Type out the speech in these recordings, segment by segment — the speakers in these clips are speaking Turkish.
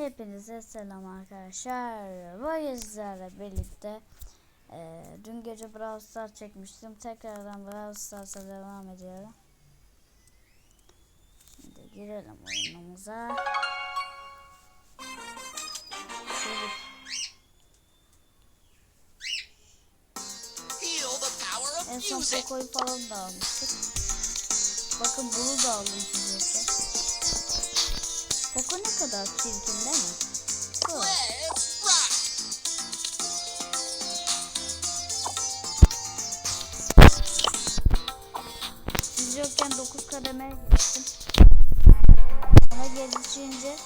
Hepinize selam arkadaşlar. Bugün sizlerle birlikte e, dün gece Brawl Stars çekmiştim. Tekrardan Brawl Stars'a devam ediyorum. Şimdi girelim oyunumuza. Of en son. Poco'yu falan da almıştık. Bakın bunu da aldım size. Poco ne kadar çirkin değil mi? Siz yokken 9 kademe geçtim. Ona gelişince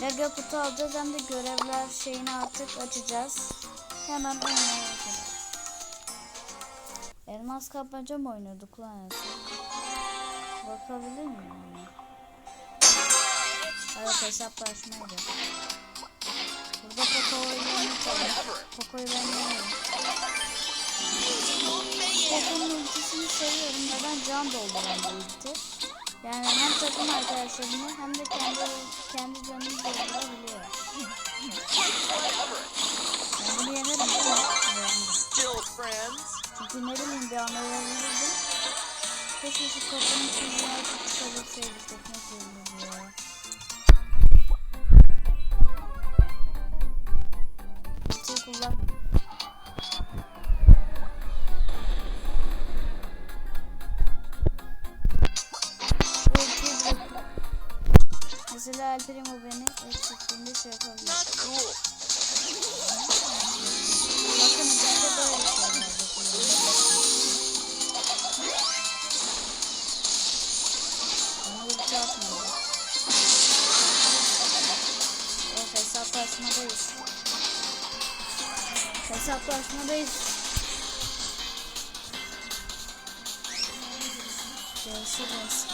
mega kutu alacağız hem de görevler şeyini artık açacağız. Hemen oynayalım. Elmas kapmaca mı oynuyorduk lan? Bakabilir miyim? Evet hesaplaşmaydı. Burada Poco oynuyor. Poco'yu ben. Poco'nun ultisini seviyorum. Neden can dolduran bir ulti. Yani hem takım arkadaşlarını hem de kendi kendi canını doldurabiliyor. Ben bunu yenerim. Çünkü bileyim bir an öğrenirdim. Keşke şu kapının içinden artık çıkabilseydik. Çok sevdim ya. Kullan. Mesela El Primo beni eksikliğinde şey yapabilir. Hesaplaşmadayız. Görüşürüz.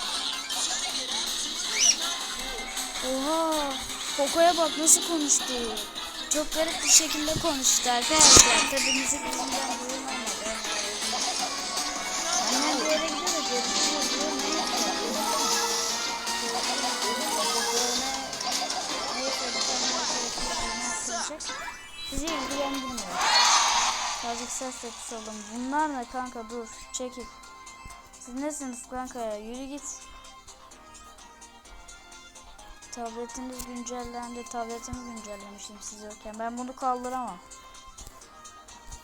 Oha! Poco'ya bak nasıl konuştu. Çok garip bir şekilde konuştu arkadaşlar. Tabii müzik yüzünden duyulmadı. Annem bir yere gidiyor da görüşürüz? Sizi ilgilendirmiyor. Birazcık ses de kısalım. Bunlar ne kanka dur çekil. Siz nesiniz kanka ya yürü git. Tabletiniz güncellendi. Tabletimi güncellemiştim siz yokken. Ben bunu kaldıramam.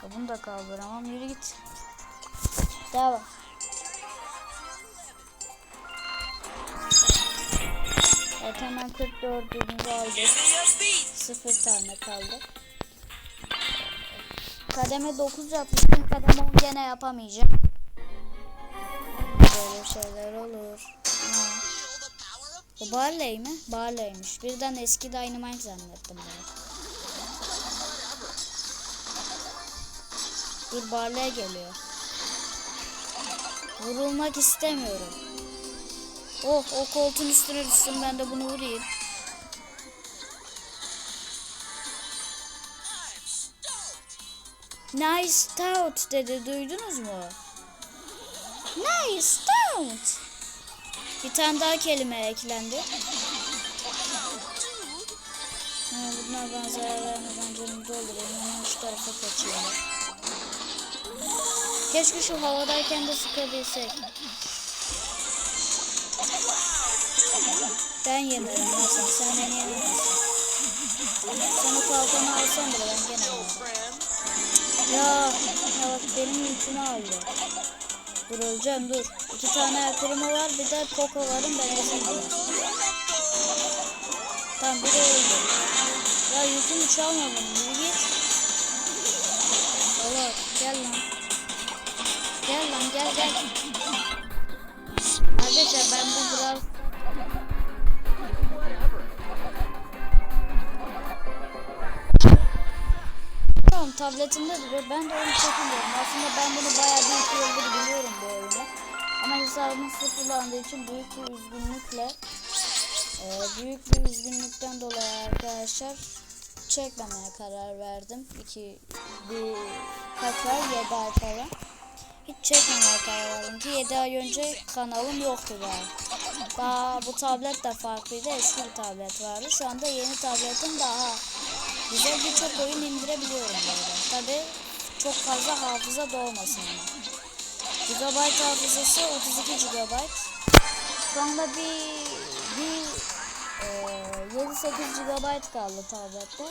Ya Bunu da kaldıramam. Yürü git. Devam. Evet hemen 44'ümüzü aldık. Give me a beat. Sıfır tane kaldı. Kademe 9 yapmıştım. Kademe 10 gene yapamayacağım. Böyle şeyler olur. Ha. Bu Barley mi? Barley'miş. Birden eski Dynamite zannettim bunu. Bir Barley geliyor. Vurulmak istemiyorum. Oh o koltuğun üstüne düştüm ben de bunu vurayım. Nice stout dedi duydunuz mu? Nice stout. Bir tane daha kelime eklendi. Ha, bunlar bana zarar vermeden canımı doldurayım. Hemen şu tarafa kaçıyorum. Keşke şu havadayken de sıkabilsek. Ben yenerim Hasan. Sen beni yenemezsin. Sen o kalkanı alsan bile ben gene. Ya, bak benim yükümü aldı. Dur öleceğim dur. İki tane erkerime var bir de Poco varım ben ezildim. Tamam biri öldü. Ya yükümü çalma beni yürü git. Allah gel lan. Gel lan gel gel. Tamam tabletimde duruyor. Ben de onu çekemiyorum. Aslında ben bunu bayağı büyük yıldır biliyorum bu oyunu. Ama hesabım sıfırlandığı için büyük bir üzgünlükle e, büyük bir üzgünlükten dolayı arkadaşlar çekmemeye karar verdim. İki, bir kaç var? 7 ay falan. Hiç çekmemeye karar verdim ki 7 ay önce kanalım yoktu daha. Daha bu tablet de farklıydı. Eski bir tablet vardı. Şu anda yeni tabletim daha güzel birçok oyun indirebiliyorum böyle. Tabi çok fazla hafıza da olmasın ama. Gigabyte hafızası 32 GB. Şu anda bir, bir e, 7-8 GB kaldı tablette.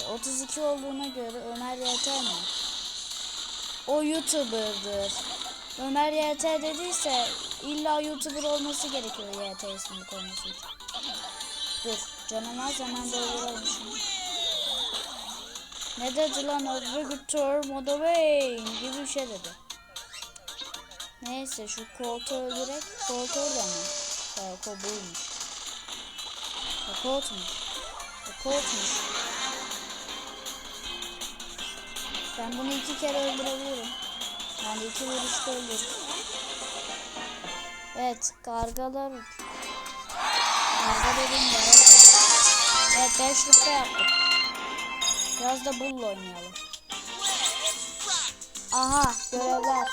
E, 32 olduğuna göre Ömer yeter mi? O YouTuber'dır. Ömer YT dediyse illa YouTuber olması gerekiyor YT ismini koyması için. Dur Canım az hemen dolduralım. Ne dedi lan Overgütör Modovain gibi bir şey dedi. Neyse şu koltuğu öldürek. Kolt orada mı? Ya buymuş. O koltmuş. Koltmuş. Ben bunu iki kere öldürebilirim. Yani iki vuruşta öldürürüm. Evet kargalar. Karga dediğim var. 5 rütbe yaptım. Biraz da bull oynayalım. Aha görevler.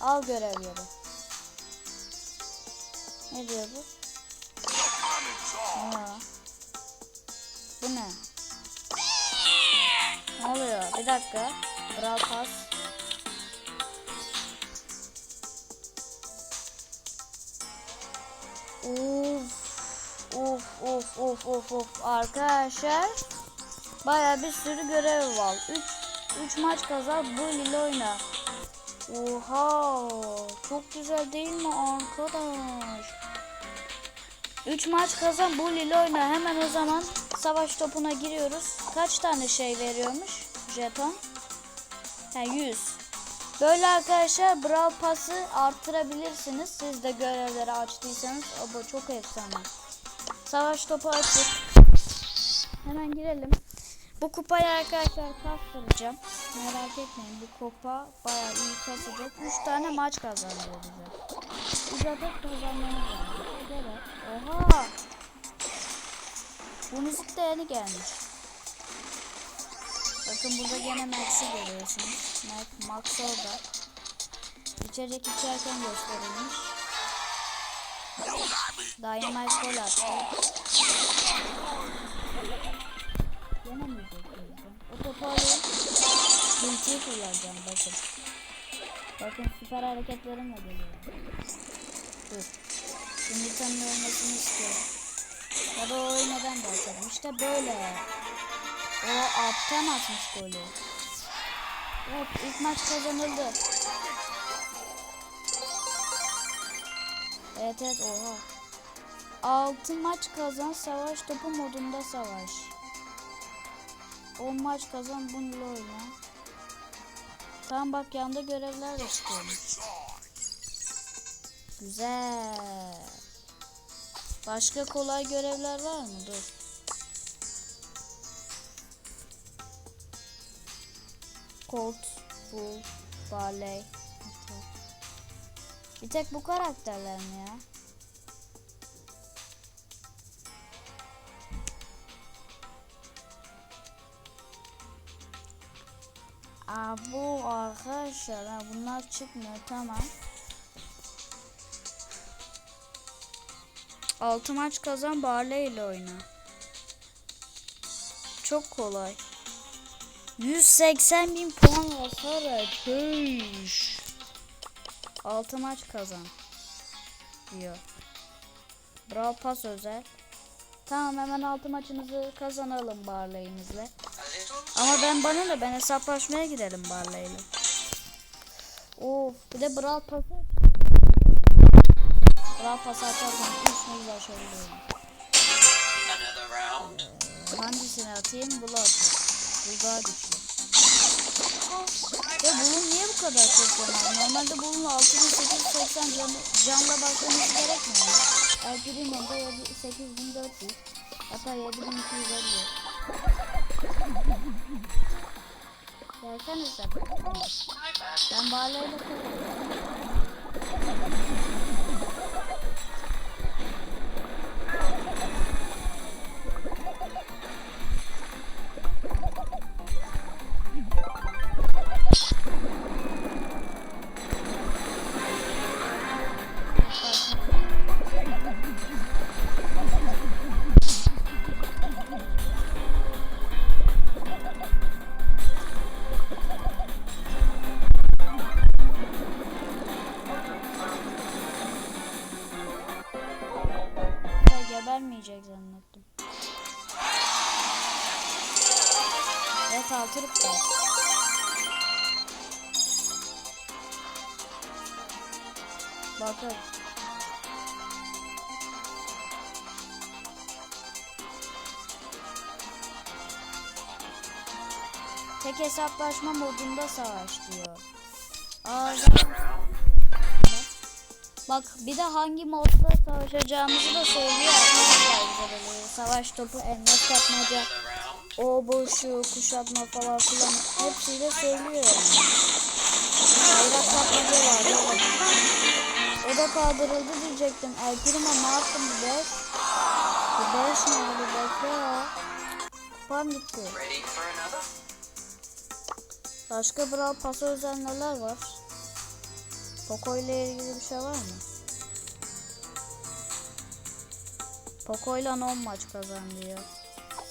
Al görevleri. Ne diyor bu? Aa. Bu ne? Ne oluyor? Bir dakika. Brawl Pass. Oo. Of of of of. Arkadaşlar. Baya bir sürü görev var. 3 3 maç kazan bu ile oyna. Oha. Çok güzel değil mi arkadaş? 3 maç kazan bu ile oyna. Hemen o zaman savaş topuna giriyoruz. Kaç tane şey veriyormuş? Jeton. Ha 100. Böyle arkadaşlar Brawl Pass'ı artırabilirsiniz. Siz de görevleri açtıysanız. Bu çok efsane. Savaş topu açık. Hemen girelim. Bu kupayı arkadaşlar kastıracağım. Merak etmeyin bu kupa bayağı iyi kasacak. 3 tane maç kazanıyor bize. Uzatıp kazanmamız lazım. Oha. Bu müzik de yeni gelmiş. Bakın burada gene Max'i görüyorsunuz. Max, Max orada. İçecek içerken gösterilmiş. Dynamite gol attı. Gene mi? O topu alayım. Ultiyi kullanacağım bakın. Bakın süper hareketlerimle geliyorum. Dur. Şimdi tanrı olmasını istiyorum. Ya da o oynadan da atarım. İşte böyle. O alttan atmış golü. Evet ilk maç kazanıldı. Evet evet oha. 6 maç kazan savaş topu modunda savaş. 10 maç kazan bununla oyna. Tamam bak yanda görevler de çıkıyormuş. Güzel. Başka kolay görevler var mı? Dur. Colt, Bull, Barley. Bir tek bu karakterler mi ya? Aa bu arkadaşlar ha, bunlar çıkmıyor tamam. 6 maç kazan Barley ile oyna. Çok kolay. 180 bin puan hasar et. Hış. 6 maç kazan. Diyor. Bravo pas özel. Tamam hemen 6 maçınızı kazanalım Barley'imizle. Ama ben bana da ben hesaplaşmaya gidelim Barley'le. Of bir de Brawl pası Brawl pası atarsan 3 ne güzel şey oluyor. Another round. Hangisini atayım? Bunu atayım. Bu daha güçlü. Ve bunun niye bu kadar çok canı? Normalde bunun 6880 can, canla başlaması gerekmiyor mu? El Primo'da 8400. Hatta 7250. Gelsene sen. Ben bağlayla Bak Altı rütbe. Bakın. Tek hesaplaşma modunda savaş diyor. Bak bir de hangi modda savaşacağımızı da söylüyor arkadaşlar. Savaş topu, elmas yapmaca, o boşu, kuşatma falan filan hepsiyle söylüyor yani. Bayrak kapmaca vardı. o da- kaldırıldı diyecektim. El Primo ne yaptın bu beş? Bu beş ne oldu bekle ya. Kupam gitti. Başka Brawl Pass'a özel neler var? Poco ile ilgili bir şey var mı? Poco ile 10 maç kazandı ya.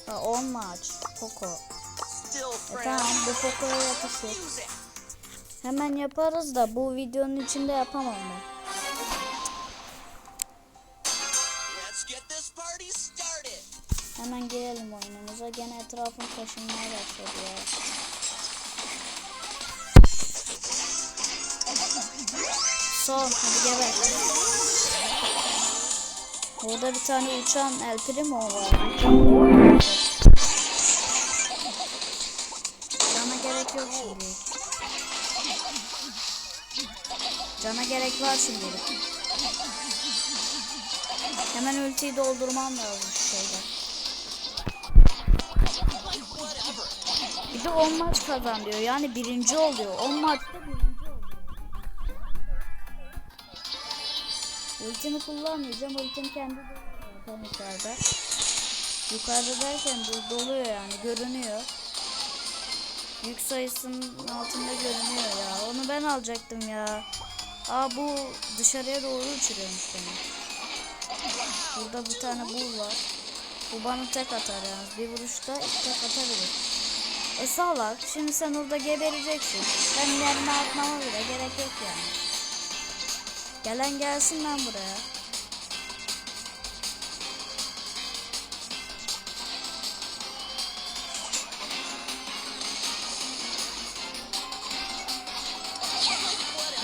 Ha 10 maç. Poco. E tamam bu Poco'ya yakışır. Hemen yaparız da bu videonun içinde yapamam ben. Hemen girelim oyunumuza. Gene etrafım taşınmaya başladı ya. Son hadi geber. Burada bir tane uçan El Primo var. Cana gerek var şimdi. Hemen ultiyi doldurmam lazım şu şeyden. Bir de 10 maç kazan diyor. Yani birinci oluyor. 10 maçta birinci oluyor. Ultimi kullanmayacağım. Ultim kendi doluyor yukarıda. Yukarıda derken bu doluyor yani. Görünüyor. Yük sayısının altında görünüyor ya. Onu ben alacaktım ya. Aa bu dışarıya doğru uçuruyormuş beni. Burada bir tane bul var. Bu bana tek atar yani. Bir vuruşta iki tek atabilir. E salak. Şimdi sen orada gebereceksin. Ben yerine atmama bile gerek yok yani. Gelen gelsin lan buraya.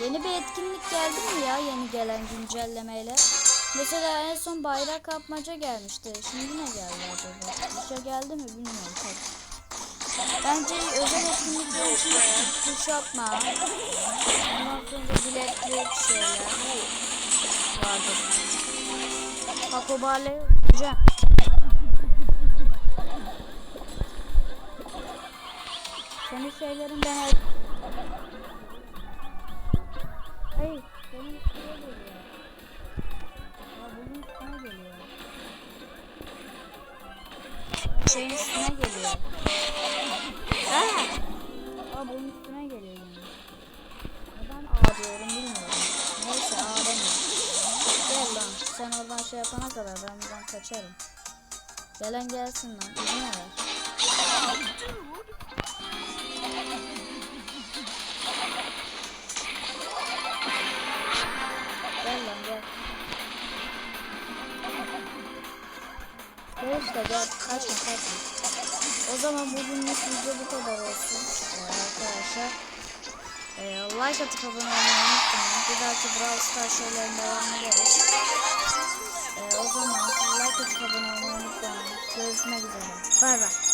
Yeni bir etkinlik geldi mi ya yeni gelen güncellemeyle? Mesela en son bayrak kapmaca gelmişti. Şimdi ne geldi acaba? Bir şey geldi mi bilmiyorum tabii. Bence özel etkinlikler için kuşatma. Ondan sonra bileklik şeyler vardır. Bak o hocam. Senin şeylerin ben. Hayır, senin üstüne geliyor. Ya bunun üstüne geliyor. Şeyin üstüne geliyor. Aa! Aa bunun üstüne geliyor yani. Neden A diyorum bilmiyorum. Neyse A demiyorum. Gel lan. Sen oradan şey yapana kadar ben buradan kaçarım. Gelen gelsin lan. İzin ver. İşte gel. Kaçma kaçma. O zaman bugünlük video bu kadar olsun ee, arkadaşlar. Ee, like atıp abone olmayı unutmayın. Bir dahaki Brawl Stars şeylerin devamı gelir. Ee, o zaman like atıp abone olmayı unutmayın. Görüşmek üzere. Bay bay.